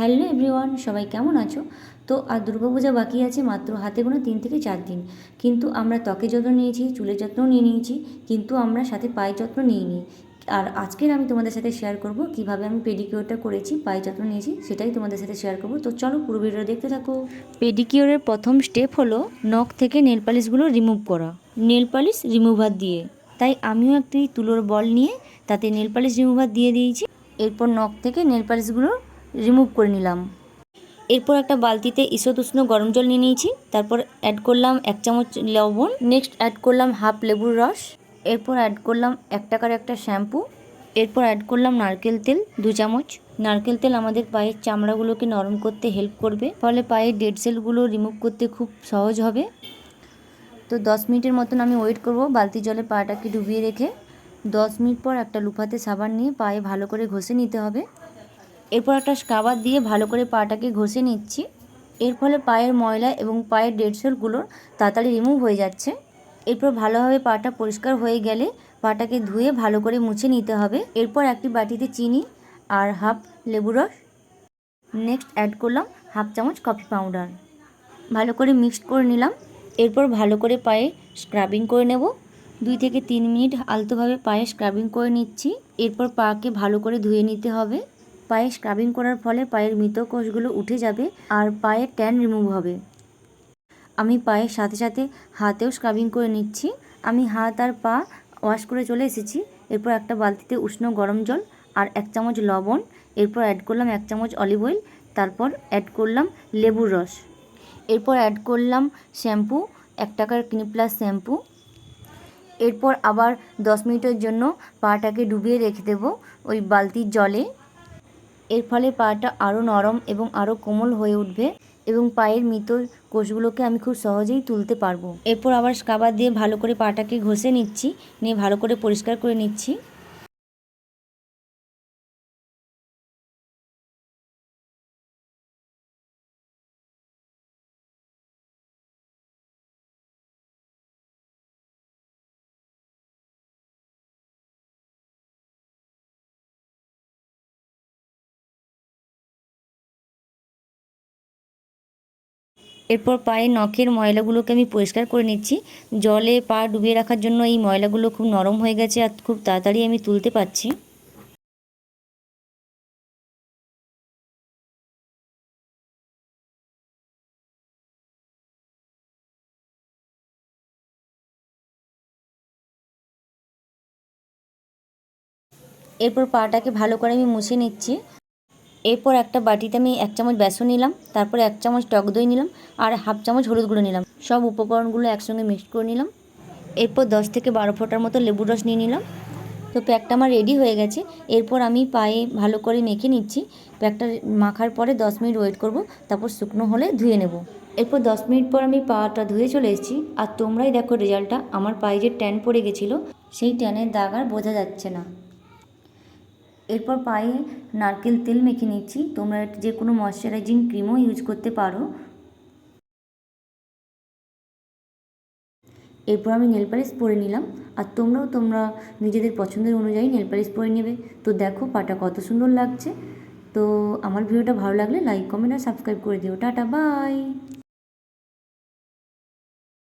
Hello everyone সবাই কেমন আছো? তো আর দুর্গাপূজা বাকি আছে মাত্র হাতে গোনা তিন থেকে চার দিন। কিন্তু আমরা ত্বকের যত্ন নিয়েছি চুলের যত্নও নিয়ে নিয়েছি কিন্তু আমরা সাথে পায়ের যত্ন নিইনি। আর আজকের আমি তোমাদের সাথে শেয়ার করব কীভাবে আমি পেডিকিওরটা করেছি পায়ের যত্ন নিয়েছি সেটাই তোমাদের সাথে শেয়ার করব। তো চলো পুরো ভিডিও দেখতে থাকো। পেডিকিওরের প্রথম স্টেপ হলো নখ থেকে নেল পালিশগুলো রিমুভ করা। নেল পালিশ রিমুভার দিয়ে। তাই আমিও একটি তুলোর বল নিয়ে তাতে নেল পালিশ রিমুভার দিয়ে দিয়েছি। এরপর নখ থেকে নেল পালিশগুলো রিমুভ করে নিলাম। এরপর একটা বালতিতে ঈষৎ উষ্ণ গরম জল নিয়ে নিয়েছি, তারপর অ্যাড করলাম এক চামচ লবণ। নেক্সট অ্যাড করলাম হাফ লেবুর রস। এরপর অ্যাড করলাম এক টাকার একটা শ্যাম্পু এরপর অ্যাড করলাম নারকেল তেল, দু চামচ। নারকেল তেল আমাদের পায়ের চামড়াগুলোকে নরম করতে হেল্প করবে, ফলে পায়ের ডেড সেলগুলো রিমুভ করতে খুব সহজ হবে। তো দশ মিনিটের মতন আমি ওয়েট করব, বালতি জলে পাটাকে ডুবিয়ে রেখে। দশ মিনিট পর একটা লুফাতে সাবান নিয়ে পায়ে ভালো করে ঘষে নিতে হবে। এরপর একটা স্ক্রাবার দিয়ে ভালো করে পাটাকে ঘষে নিচ্ছি। এর ফলে পায়ের ময়লা এবং পায়ের ডেডসেলগুলোর তাড়াতাড়ি রিমুভ হয়ে যাচ্ছে। এরপর ভালোভাবে পাটা পরিষ্কার হয়ে গেলে পাটাকে ধুয়ে ভালো করে মুছে নিতে হবে। এরপর একটি বাটিতে চিনি আর হাফ লেবু রস। নেক্সট অ্যাড করলাম হাফ চামচ কফি পাউডার ভালো করে মিক্সড করে নিলাম। এরপর ভালো করে পায়ে স্ক্রাবিং করে নেব। দুই থেকে তিন মিনিট আলতোভাবে পায়ে স্ক্রাবিং করে নিচ্ছি। এরপর পাকে ভালো করে ধুয়ে নিতে হবে। পায়ে স্ক্রাবিং করার ফলে পায়ের মৃত কোষগুলো উঠে যাবে আর পায়ে ট্যান রিমুভ হবে। আমি পায়ের সাথে সাথে হাতেও স্ক্রাবিং করে নিচ্ছি। আমি হাত আর পা ওয়াশ করে চলে এসেছি। এরপর একটা বালতিতে উষ্ণ গরম জল আর এক চামচ লবণ। এরপর অ্যাড করলাম এক চামচ অলিভ অয়েল তারপর অ্যাড করলাম লেবুর রস। এরপর অ্যাড করলাম শ্যাম্পু এক টাকার ক্লিনিক প্লাস শ্যাম্পু এরপর আবার দশ মিনিটের জন্য পাটাকে ডুবিয়ে রেখে দেবো ওই বালতির জলে। এর ফলে পাটা আরও নরম এবং আরও কোমল হয়ে উঠবে এবং পায়ের মৃত কোষগুলোকে আমি খুব সহজেই তুলতে পারব। এরপর আবার স্কাবার দিয়ে ভালো করে পাটাকে ঘষে নিচ্ছি, নিয়ে ভালো করে পরিষ্কার করে নিচ্ছি। এরপর পায়ের নখের ময়লাগুলোকে আমি পরিষ্কার করে নিচ্ছি। জলে পা ডুবিয়ে রাখার জন্য এই ময়লাগুলো খুব নরম হয়ে গেছে আর খুব তাড়াতাড়ি আমি তুলতে পারছি। এরপর পাটাকে ভালো করে আমি মুছে নিচ্ছি। এরপর একটা বাটিতে আমি এক চামচ বেসন নিলাম, তারপর এক চামচ টক দই নিলাম আর হাফ চামচ হলুদ গুঁড়ো নিলাম। সব উপকরণগুলো একসঙ্গে মিক্স করে নিলাম। এরপর দশ থেকে বারো ফোঁটার মতো লেবুর রস নিয়ে নিলাম। তো প্যাকটা আমার রেডি হয়ে গেছে। এরপর আমি পায়ে ভালো করে মেখে নিচ্ছি। প্যাকটা মাখার পরে দশ মিনিট ওয়েট করব, তারপর শুকনো হলে ধুয়ে নেব। এরপর দশ মিনিট পর আমি পাটা ধুয়ে চলে এসেছি। আর তোমরাই দেখো রেজাল্টটা। আমার পায়ে যে ট্যান পড়ে গেছিল, সেই ট্যানের দাগ আর বোঝা যাচ্ছে না। এরপর পায়ে নারকেল তেল মেখে নিচ্ছি। তোমরা যে কোনো ময়শ্চারাইজিং ক্রিমও ইউজ করতে পারো। এরপর আমি নেল পালিশ পরে নিলাম। আর তোমরাও তোমরা নিজেদের পছন্দের অনুযায়ী নেল পালিশ পরে নেবে। তো দেখো পাটা কত সুন্দর লাগছে। তো আমার ভিডিওটা ভালো লাগলে লাইক, কমেন্ট আর সাবস্ক্রাইব করে দিও। Ta-ta, bye!